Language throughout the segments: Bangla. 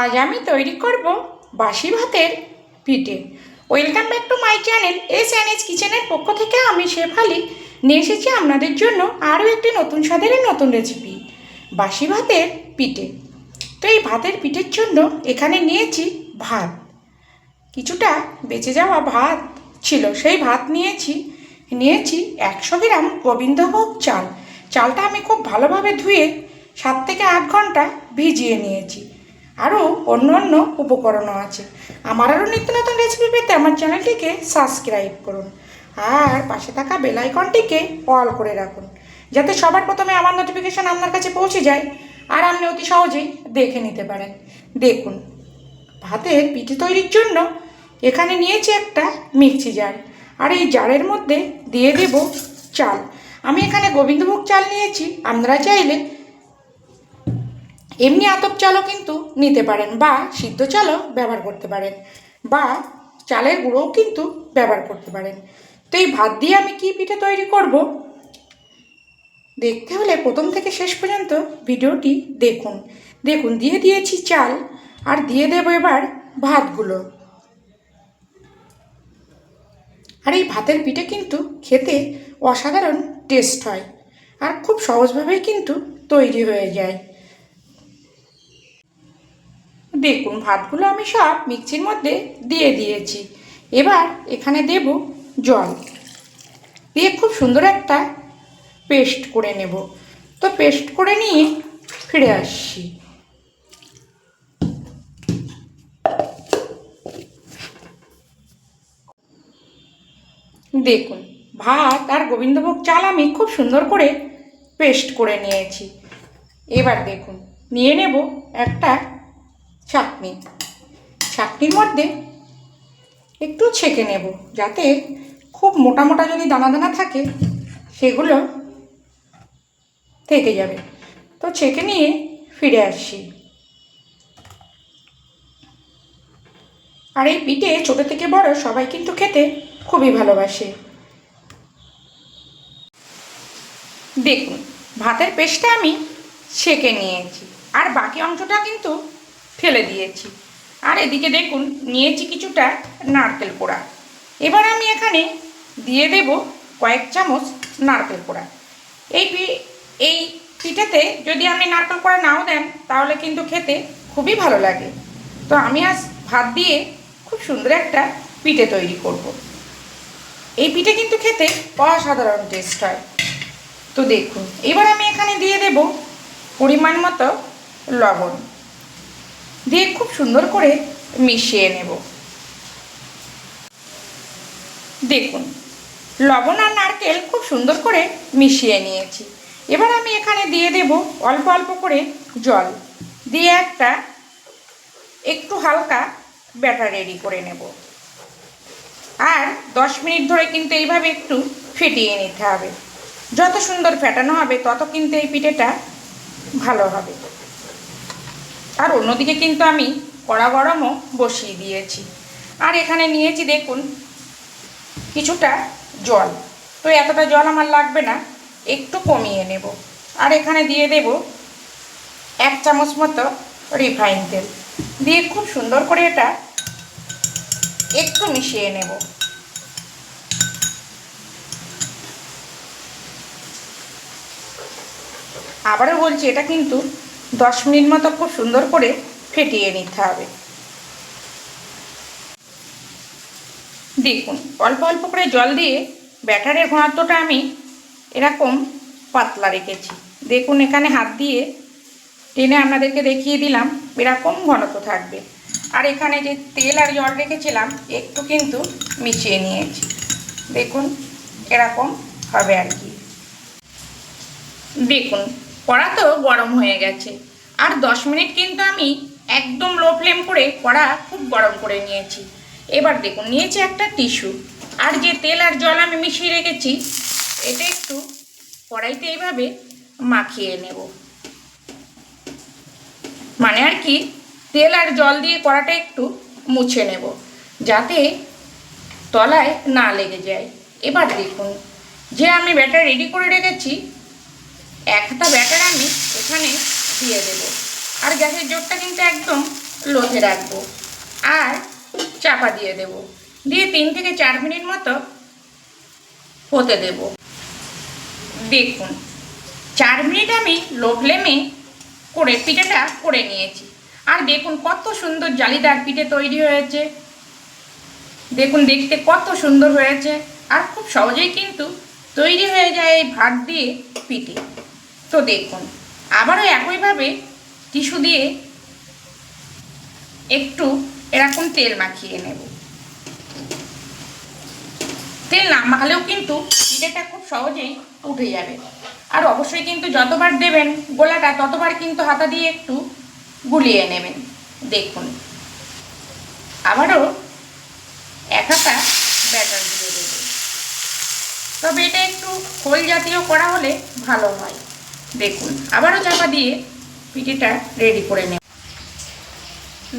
আজ আমি তৈরি করব বাসি ভাতের পিঠে। Welcome back to my channel S N S কিচেনের পক্ষ থেকে আমি শেফালি। নিয়ে এসেছি আপনাদের জন্য আরও একটি নতুন স্বাদের নতুন রেসিপি বাসি ভাতের পিঠে। তো এই ভাতের পিঠের জন্য এখানে নিয়েছি ভাত। কিছুটা বেঁচে যাওয়া ভাত ছিল, সেই ভাত নিয়েছি। নিয়েছি একশো গ্রাম গোবিন্দভোগ চাল। চালটা আমি খুব ভালোভাবে ধুয়ে সাত থেকে আট ঘণ্টা ভিজিয়ে নিয়েছি। আরও অন্য অন্য উপকরণও আছে। আমার আরও নিত্য নতুন রেসিপি পেতে আমার চ্যানেলটিকে সাবস্ক্রাইব করুন আর পাশে থাকা বেল আইকনটিকে অল করে রাখুন, যাতে সবার প্রথমে আমার নোটিফিকেশান আপনার কাছে পৌঁছে যায় আর আপনি অতি সহজেই দেখে নিতে পারেন। দেখুন, ভাতের পিঠে তৈরির জন্য এখানে নিয়েছি একটা মিক্সি জার আর এই জারের মধ্যে দিয়ে দেব চাল। আমি এখানে গোবিন্দভোগ চাল নিয়েছি, আপনারা চাইলে এমনি আতপ চালও কিন্তু নিতে পারেন বা সিদ্ধ চালও ব্যবহার করতে পারেন বা চালের গুঁড়োও কিন্তু ব্যবহার করতে পারেন। তো এই ভাত দিয়ে আমি কি পিঠে তৈরি করব? দেখতে হলে প্রথম থেকে শেষ পর্যন্ত ভিডিওটি দেখুন। দেখুন, দিয়ে দিয়েছি চাল আর দিয়ে দেবো এবার ভাতগুলো। আর এই ভাতের পিঠে কিন্তু খেতে অসাধারণ টেস্ট হয় আর খুব সহজভাবেই কিন্তু তৈরি হয়ে যায়। দেখুন ভাতগুলো আমি সব মিক্সির মধ্যে দিয়ে দিয়েছি। এবার এখানে দেব জল। দিয়ে খুব সুন্দর একটা পেস্ট করে নেব। তো পেস্ট করে নিয়ে ফিরে আসছি। দেখুন, ভাত আর গোবিন্দভোগ চাল আমি খুব সুন্দর করে পেস্ট করে নিয়েছি। এবার দেখুন, নিয়ে নেব একটা চাটনি। চাটনির মধ্যে একটু ছেঁকে নেব, যাতে খুব মোটা মোটা যদি দানা দানা থাকে, সেগুলো থেকে যাবে। তো ছেঁকে নিয়ে ফিরে আসছি। আর এই পিঠে ছোটো থেকে বড় সবাই কিন্তু খেতে খুবই ভালোবাসে। দেখুন, ভাতের পেস্টটা আমি ছেঁকে নিয়েছি। আর বাকি অংশটা কিন্তু ফেলে দিয়েছি। আর এদিকে দেখুন, নিয়েছি কিছুটা নারকেল পোড়া। এবার আমি এখানে দিয়ে দেব কয়েক চামচ নারকেল পোড়া। এই এই পিঠেতে যদি আপনি নারকেল পোড়া নাও দেন, তাহলে কিন্তু খেতে খুবই ভালো লাগে। তো আমি আজ ভাত দিয়ে খুব সুন্দর একটা পিঠে তৈরি করব। এই পিঠে কিন্তু খেতে অসাধারণ টেস্ট হয়। তো দেখুন, এবার আমি এখানে দিয়ে দেব পরিমাণ মতো লবণ। দিয়ে খুব সুন্দর করে মিশিয়ে নেব। দেখুন, লবণ আর নারকেল খুব সুন্দর করে মিশিয়ে নিয়েছি। এবার আমি এখানে দিয়ে দেব অল্প অল্প করে জল। দিয়ে একটা একটু হালকা ব্যাটার রেডি করে নেব। আর দশ মিনিট ধরে কিন্তু এইভাবে একটু ফেটিয়ে নিতে হবে। যত সুন্দর ফেটানো হবে, তত কিন্তু এই পিঠেটা ভালো হবে। আর অন্যদিকে কিন্তু আমি কড়া গরমও বসিয়ে দিয়েছি। আর এখানে নিয়েছি দেখুন, কিছুটা জল। তো এতটা জল আমার লাগবে না, একটু কমিয়ে নেব। আর এখানে দিয়ে দেব এক চামচ মতো রিফাইন তেল। দিয়ে খুব সুন্দর করে এটা একটু মিশিয়ে নেব। আবারও বলছি, এটা কিন্তু দশ মিনিট মতো খুব সুন্দর করে ফেটিয়ে নিতে হবে। দেখুন, অল্প অল্প করে জল দিয়ে ব্যাটারের ঘনত্বটা আমি এরকম পাতলা রেখেছি। দেখুন, এখানে হাত দিয়ে টেনে আপনাদেরকে দেখিয়ে দিলাম এরকম ঘনত্ব থাকবে। আর এখানে যে তেল আর জল রেখেছিলাম, একটু কিন্তু মিশিয়ে নিয়েছি। দেখুন, এরকম হবে আর কি। দেখুন কড়া তো গরম হয়ে গেছে। আর দশ মিনিট কিন্তু আমি একদম লো ফ্লেম করে কড়া খুব গরম করে নিয়েছি। এবার দেখুন, নিয়েছি একটা টিস্যু। আর যে তেল আর জল আমি মিশিয়ে রেখেছি, এটা একটু কড়াইতে এইভাবে মাখিয়ে নেব। মানে আর কি, তেল আর জল দিয়ে কড়াটা একটু মুছে নেব, যাতে তলায় না লেগে যায়। এবার দেখুন, যে আমি ব্যাটার রেডি করে রেখেছি এক হাতা ব্যাটার আমি এখানে দিয়ে দেব। আর গ্যাসের জোরটা কিন্তু একদম লোথে রাখব। আর চাপা দিয়ে দেব। দিয়ে তিন থেকে চার মিনিট মতো হতে দেব। দেখুন, চার মিনিট আমি লো ফ্লেমে করে পিঠেটা করে নিয়েছি। আর দেখুন কত সুন্দর জালিদার পিঠে তৈরি হয়েছে। দেখুন দেখতে কত সুন্দর হয়েছে। আর খুব সহজেই কিন্তু তৈরি হয়ে যায় এই ভাত দিয়ে পিঠে। তো দেখুন, আবারও একইভাবে টিস্যু দিয়ে একটু এরকম তেল মাখিয়ে নেব। তেল না মাখালেও কিন্তু পিঠেটা খুব সহজেই উঠে যাবে। আর অবশ্যই কিন্তু যতবার দেবেন গোলাটা, ততবার কিন্তু হাতা দিয়ে একটু গুলিয়ে নেবেন। দেখুন, আবারও এক হাতা ব্যাটার দিয়ে দেবে। তবে এটা একটু খোল জাতীয় করা হলে ভালো হয়। দেখুন, আবারও চাপা দিয়ে পিঠেটা রেডি করে নেব।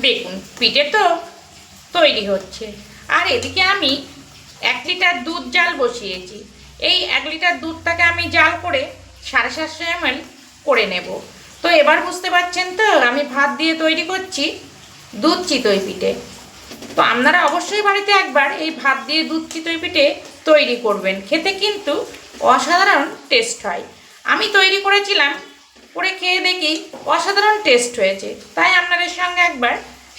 দেখুন, পিঠে তো তৈরি হচ্ছে। আর এদিকে আমি এক লিটার দুধ জাল বসিয়েছি। এই এক লিটার দুধটাকে আমি জাল করে সাড়ে সাতশো এমএল করে নেব। তো এবার বুঝতে পারছেন তো, আমি ভাত দিয়ে তৈরি করছি দুধ চিতই পিঠে। তো আপনারা অবশ্যই বাড়িতে একবার এই ভাত দিয়ে দুধ চিতই পিঠে তৈরি করবেন। খেতে কিন্তু অসাধারণ টেস্ট হয়। আমি তৈরি করেছিলাম, করে খেয়ে দেখি অসাধারণ টেস্ট হয়েছে। তাই আপনাদের সঙ্গে একবার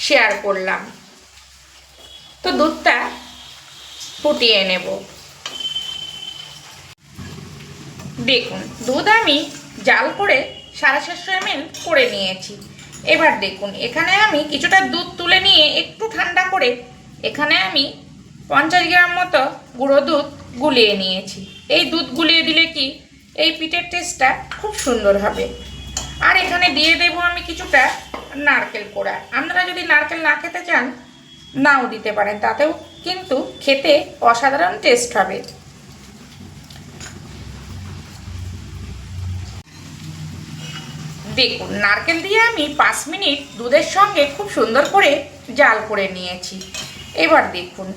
শেয়ার করলাম। তো দুধটা ফুটিয়ে নেব। দেখুন, দুধ আমি জাল করে সাড়ে সাতশো এমএল করে নিয়েছি। এবার দেখুন, এখানে আমি কিছুটা দুধ তুলে নিয়ে একটু ঠান্ডা করে এখানে আমি পঞ্চাশ গ্রাম মতো গুঁড়ো দুধ গুলিয়ে নিয়েছি। এই দুধ গুলিয়ে দিলে কি এই পিঠের টেস্টটা খুব সুন্দর হবে। আর এখানে দিয়ে দেবো আমি কিছুটা নারকেল কোড়া। আপনারা যদি নারকেল না খেতে চান, নাও দিতে পারেন। তাতেও কিন্তু খেতে অসাধারণ টেস্ট হবে। দেখুন, নারকেল দিয়ে আমি পাঁচ মিনিট দুধের সঙ্গে খুব সুন্দর করে জাল করে নিয়েছি। এবার দেখুন,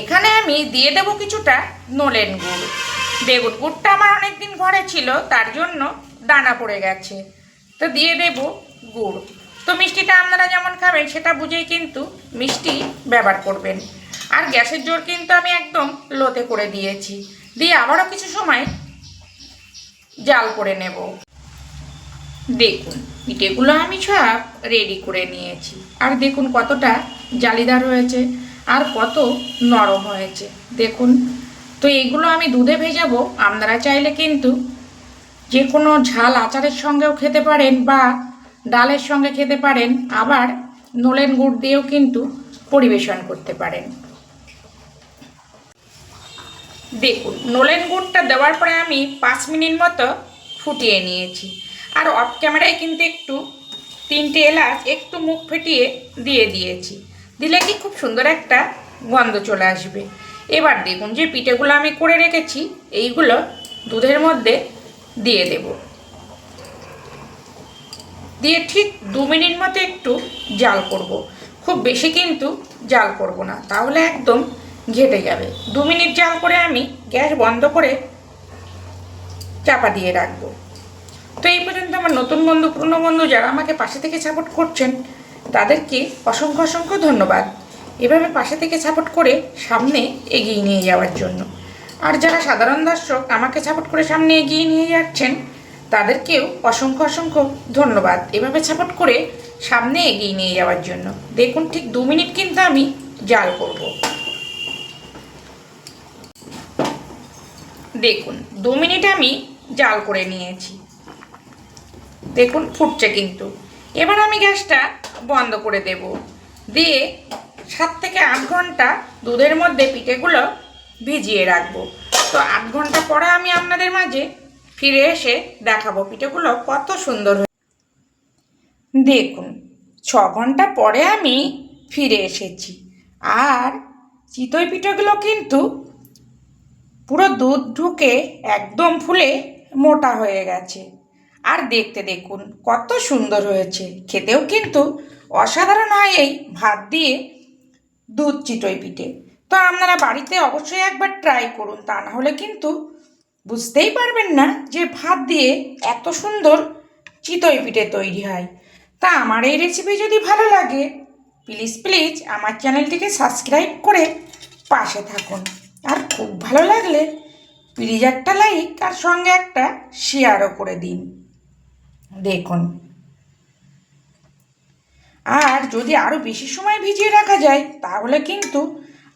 এখানে আমি দিয়ে দেব কিছুটা নলেন গুড়। দেখুন গুড়টা আমার অনেক দিন ঘরে ছিল, তার জন্য দানা পড়ে গেছে। তো দিয়ে দেব গুড়। তো মিষ্টিটা আপনারা যেমন খাবেন, সেটা বুঝেই কিন্তু মিষ্টি ব্যবহার করবেন। আর গ্যাসের জোর কিন্তু আমি একদম লোতে করে দিয়েছি। দিয়ে আবারও কিছু সময় জাল করে নেব। দেখুন পিঠেগুলো আমি সব রেডি করে নিয়েছি। আর দেখুন কতটা জালিদার হয়েছে, আর কত নরম হয়েছে। দেখুন তো এইগুলো আমি দুধে ভেজাবো, আপনারা চাইলে কিন্তু যে কোনো ঝাল আচারের সঙ্গেও খেতে পারেন বা ডালের সঙ্গে খেতে পারেন, আবার নলেন গুড় দিয়েও কিন্তু পরিবেশন করতে পারেন। দেখুন, নলেন গুড়টা দেওয়ার পরে আমি পাঁচ মিনিট মতো ফুটিয়ে নিয়েছি। আর অফ ক্যামেরায় কিন্তু একটু, তিনটে এলাচ, একটু মুখ ফেটিয়ে দিয়ে দিয়েছি। দিলে কি খুব সুন্দর একটা গন্ধ চলে আসবে। এবার দেখুন যে পিঠেগুলো আমি করে রেখেছি, এইগুলো দুধের মধ্যে দিয়ে দেব। দিয়ে ঠিক দু মিনিট মতো একটু জাল করব। খুব বেশি কিন্তু জাল করব না, তাহলে একদম ঘেটে যাবে। দু মিনিট জাল করে আমি গ্যাস বন্ধ করে চাপা দিয়ে রাখব। তো এই পর্যন্ত আমার নতুন বন্ধু, পুরনো বন্ধু যারা আমাকে পাশে থেকে সাপোর্ট করছেন, তাদেরকে অসংখ্য অসংখ্য ধন্যবাদ। এভাবে পাশে থেকে সাপোর্ট করে সামনে এগিয়ে নিয়ে যাওয়ার জন্য। আর যারা সাধারণ দর্শক আমাকে সাপোর্ট করে সামনে এগিয়ে নিয়ে যাচ্ছেন, তাদেরকেও অসংখ্য অসংখ্য ধন্যবাদ। এভাবে সাপোর্ট করে সামনে এগিয়ে নিয়ে যাওয়ার জন্য। দেখুন, ঠিক দু মিনিট কিন্তু আমি জাল করব। দেখুন, দু মিনিট আমি জাল করে নিয়েছি। দেখুন, ফুটছে কিন্তু। এবার আমি গ্যাসটা বন্ধ করে দেব। দিয়ে সাত থেকে আট ঘণ্টা দুধের মধ্যে পিঠেগুলো ভিজিয়ে রাখব। তো আট ঘণ্টা পরে আমি আপনাদের মাঝে ফিরে এসে দেখাবো পিঠেগুলো কত সুন্দর হয়ে দেখুন, ছ ঘণ্টা পরে আমি ফিরে এসেছি। আর চিতই পিঠেগুলো কিন্তু পুরো দুধ ঢুকে একদম ফুলে মোটা হয়ে গেছে। আর দেখতে দেখুন, কত সুন্দর হয়েছে। খেতেও কিন্তু অসাধারণ হয় এই ভাত দিয়ে। দুধ চিতই পিঠে। তো আপনারা বাড়িতে অবশ্যই একবার ট্রাই করুন, তা না হলে কিন্তু বুঝতেই পারবেন না যে ভাত দিয়ে এত সুন্দর চিতই পিঠে তৈরি হয়। তা আমার এই রেসিপি যদি ভালো লাগে প্লিজ প্লিজ আমার চ্যানেলটিকে সাবস্ক্রাইব করে পাশে থাকুন। আর খুব ভালো লাগলে প্লিজ একটা লাইক আর সঙ্গে একটা শেয়ারও করে দিন। দেখুন। আর যদি আরও বেশি সময় ভিজিয়ে রাখা যায়, তাহলে কিন্তু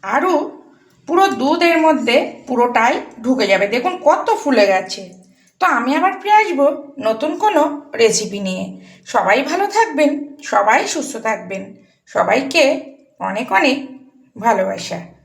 আরও পুরো দুধের মধ্যে পুরোটাই ঢুকে যাবে। দেখুন কত ফুলে গেছে। তো আমি আবার ফিরে আসব নতুন কোনো রেসিপি নিয়ে। সবাই ভালো থাকবেন, সবাই সুস্থ থাকবেন। সবাইকে অনেক অনেক ভালোবাসা।